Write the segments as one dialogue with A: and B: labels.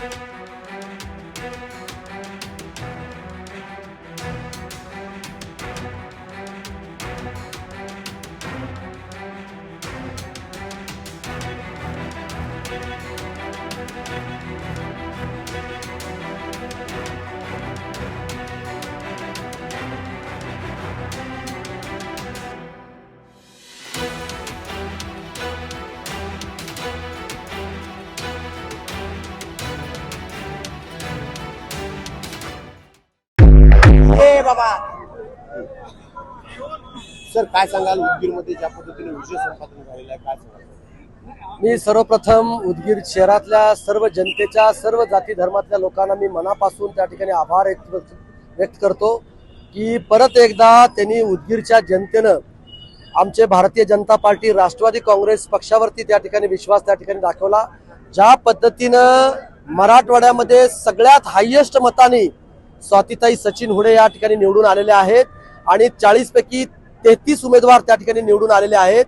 A: Thank बाबा. Sir काय सांगाल उदगीरमध्ये ज्या पद्धतीने विजय संपादन झालेला आहे काय सांगाल?
B: मी सर्वप्रथम उदगीर शहरातल्या सर्व जनतेच्या सर्व जाती धर्मातल्या लोकांना मी मनापासून त्या ठिकाणी आभार व्यक्त व्यक्त करतो की परत एकदा त्यांनी उदगीरच्या जनतेनं आमचे भारतीय जनता पार्टी राष्ट्रवादी काँग्रेस पक्षावरती त्या ठिकाणी विश्वास त्या ठिकाणी दाखवला. ज्या पद्धतीनं मराठवाड्यामध्ये सगळ्यात हायेस्ट मताने स्वातीताई सचिन हुडे या ठिकाणी निवडून आलेले आहेत आणि चाळीस पैकी तेहतीस उमेदवार त्या ठिकाणी निवडून आलेले आहेत.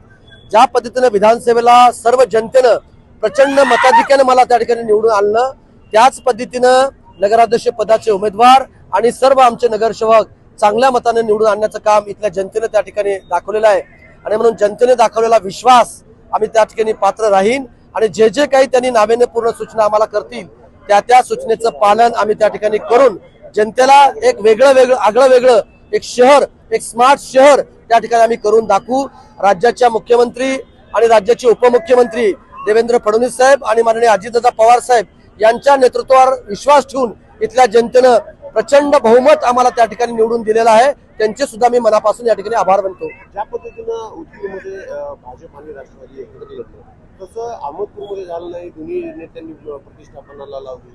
B: ज्या पद्धतीनं विधानसभेला सर्व जनतेनं प्रचंड मताधिक्यानं मला त्या ठिकाणी निवडून आणलं त्याच पद्धतीनं नगराध्यक्ष पदाचे उमेदवार आणि सर्व आमचे नगरसेवक चांगल्या मताने निवडून आणण्याचं काम इथल्या जनतेनं त्या ठिकाणी दाखवलेलं आहे. आणि म्हणून जनतेने दाखवलेला विश्वास आम्ही त्या ठिकाणी पात्र राहीन आणि जे जे काही त्यांनी नाविन्यपूर्ण सूचना आम्हाला करतील त्या त्या सूचनेचं पालन आम्ही त्या ठिकाणी करून जनतेला एक वेगळं वेगळं आगळं वेगळं एक शहर एक स्मार्ट शहर त्या ठिकाणी आम्ही करून दाखवू. राज्याच्या मुख्यमंत्री आणि राज्याचे उपमुख्यमंत्री देवेंद्र फडणवीस साहेब आणि माननीय अजितदादा पवार साहेब यांच्या नेतृत्वावर विश्वास ठेवून इथल्या जनतेनं प्रचंड बहुमत आम्हाला त्या ठिकाणी निवडून दिलेलं आहे. त्यांचे सुद्धा मी मनापासून या ठिकाणी आभार मानतो.
A: ज्या पद्धतीनं उदगीरमध्ये भाजप आणि राष्ट्रवादी एकत्र लढलं तसं अहमदपूरमध्ये झालं नाही दोन्ही नेत्यांनी प्रतिष्ठापनाला लावली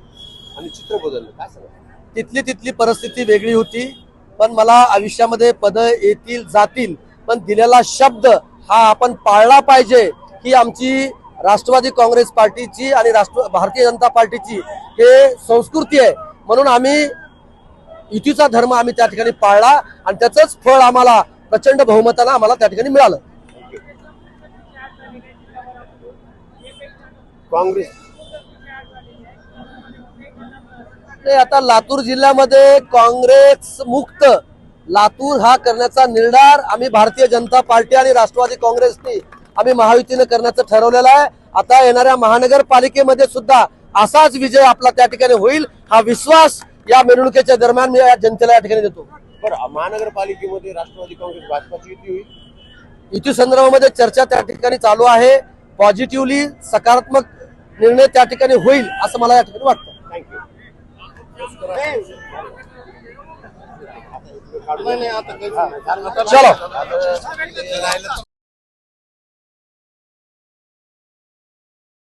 A: आणि चित्र बदललं. काय सांगा
B: तिथली तिथली परिस्थिती वेगळी होती. पण मला आयुष्यामध्ये पद येतील जातील. पण दिलेला शब्द हा आपण पाळला पाहिजे ही आमची राष्ट्रवादी काँग्रेस पार्टीची आणि राष्ट्र भारतीय जनता पार्टीची हे संस्कृती आहे. म्हणून आम्ही युतीचा धर्म आम्ही त्या ठिकाणी पाळला आणि त्याचंच फळ आम्हाला प्रचंड बहुमतानं आम्हाला त्या ठिकाणी मिळालं.
A: काँग्रेस.
B: ते आता लातूर जिल्ह्यामध्ये काँग्रेस मुक्त. लातूर हा करण्याचा निर्धार आम्ही भारतीय जनता पार्टी आणि राष्ट्रवादी काँग्रेसने आम्ही महायुतीनं करण्याचं ठरवलेलं आहे. आता येणाऱ्या महानगरपालिकेमध्ये सुद्धा असाच विजय आपला त्या ठिकाणी होईल हा विश्वास या मिरवणुकीच्या दरम्यान मी या जनतेला या ठिकाणी देतो.
A: बरं महानगरपालिकेमध्ये राष्ट्रवादी काँग्रेस भाजपाची युती होईल?
B: युती संदर्भामध्ये चर्चा त्या ठिकाणी चालू आहे. पॉझिटिव्हली सकारात्मक निर्णय त्या ठिकाणी होईल असं मला या ठिकाणी वाटतं. चलो.